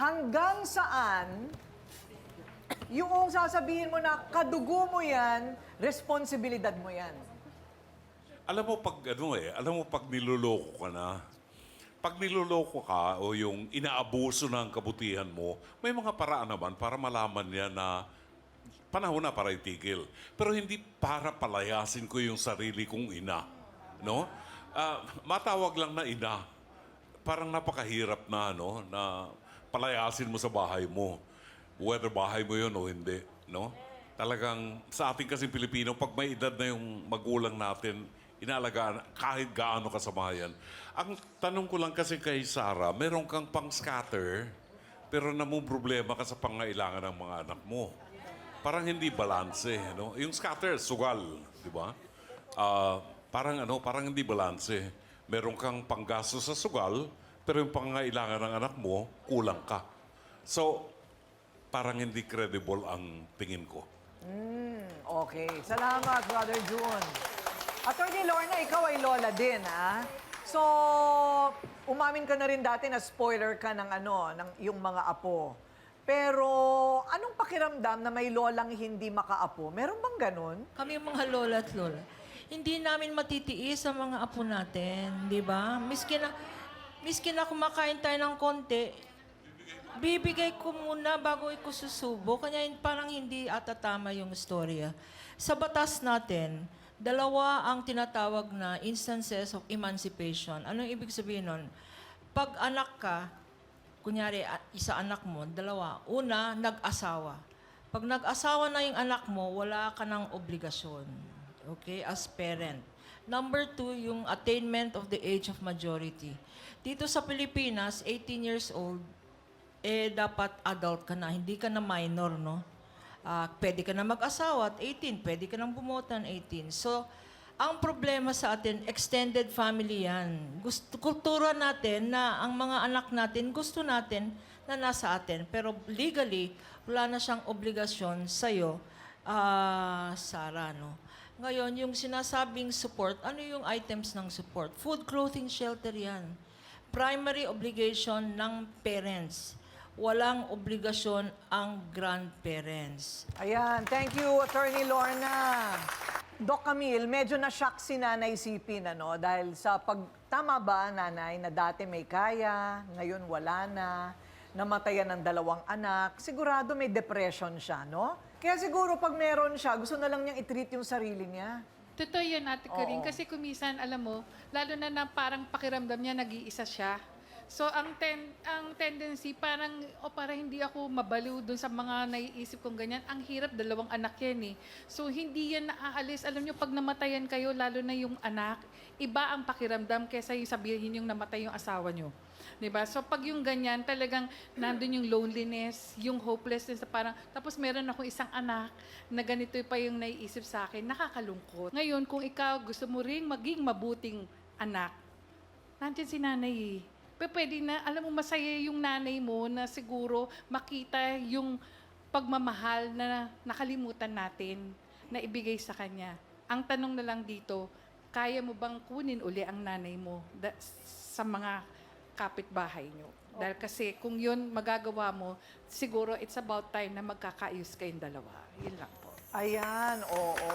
hanggang saan yung sasabihin mo na kadugo mo yan, responsibilidad mo yan. Alam mo pag ano eh, alam mo pag niloloko ka na, pag niloloko ka o yung inaabuso ng kabutihan mo, may mga paraan naman para malaman niya na panahon na para itigil. Pero hindi para palayasin ko yung sarili kong ina. No? Ah, matawag lang na ina. Parang napakahirap na, no? Na palayasin mo sa bahay mo. Whether bahay mo yun o hindi. No? Talagang sa ating kasi Pilipino, pag may edad na yung magulang natin, inalagaan kahit gaano kasamayan. Ang tanong ko lang kasi kay Sarah, meron kang pang-scatter, pero namong problema ka sa pangailangan ng mga anak mo. Parang hindi balanse, no? Yung scatter, sugal, di ba? Ah, parang ano, parang hindi balanse. Meron kang panggasto sa sugal, pero yung pangailangan ng anak mo, kulang ka. So, parang hindi credible ang tingin ko. Okay. Salamat, Brother June. Attorney Lorna, ikaw ay lola din, ha? So, umamin ka na rin dati na spoiler ka ng ano, ng yung mga apo. Pero, anong pakiramdam na may lolang hindi makaapo? Meron bang ganun? Kami mga lola at lola, hindi namin matitiis ang mga apo natin, di ba? Miski na, miski na kumakain tayo ng konti, bibigay ko muna bago ko susubo. Kanya parang hindi ata tama yung storya. Sa batas natin, dalawa ang tinatawag na instances of emancipation. Anong ibig sabihin nun? Pag anak ka, kunyari, isa anak mo, dalawa. Una, nag-asawa. Pag nag-asawa na yung anak mo, wala ka ng obligasyon. Okay? As parent. Number two, yung attainment of the age of majority. Dito sa Pilipinas, 18 years old, eh dapat adult ka na, hindi ka na minor, no? Ah, pwede ka na mag-asawa at 18, pwede ka nang bumoto ng 18. So, ang problema sa atin, extended family yan. Gusto, kultura natin na ang mga anak natin, gusto natin na nasa atin. Pero legally, wala na siyang obligasyon sa'yo, ah, Sarah, no? Ngayon, yung sinasabing support, ano yung items ng support? Food, clothing, shelter yan. Primary obligation ng parents. Walang obligasyon ang grandparents. Ayan, thank you, Attorney Lorna. Doc Camille, medyo na-shock si Nanay Sipin, ano? Dahil sa pag... Tama ba, Nanay, na dati may kaya, ngayon wala na, namatayan ng dalawang anak, sigurado may depression siya, no? Kaya siguro pag meron siya, gusto na lang niyang i-treat yung sarili niya. Totoo yun, Ate Corinne. Oo. Kasi kumisan, alam mo, lalo na na parang pakiramdam niya, nag-iisa siya. So, ang ten, ang tendency, parang, o para hindi ako mabaliw dun sa mga naiisip kong ganyan, ang hirap, dalawang anak yan eh. So, hindi yan naaalis. Alam nyo, pag namatayan kayo, lalo na yung anak, iba ang pakiramdam kesa yung sabihin yung namatay yung asawa nyo. 'Di ba? So pag yung ganyan, talagang nandun yung loneliness, yung hopelessness na parang tapos meron akong isang anak na ganito pa yung naiisip sa akin, nakakalungkot. Ngayon, kung ikaw gusto mo ring maging mabuting anak, nandiyan si nanay eh. Pwede na, alam mo, masaya yung nanay mo na siguro makita yung pagmamahal na nakalimutan natin na ibigay sa kanya. Ang tanong na lang dito, kaya mo bang kunin uli ang nanay mo da- sa mga kapitbahay nyo? Dahil kasi kung yun magagawa mo, siguro it's about time na magkakaayos kayong dalawa. Yun lang po. Ayan, oo.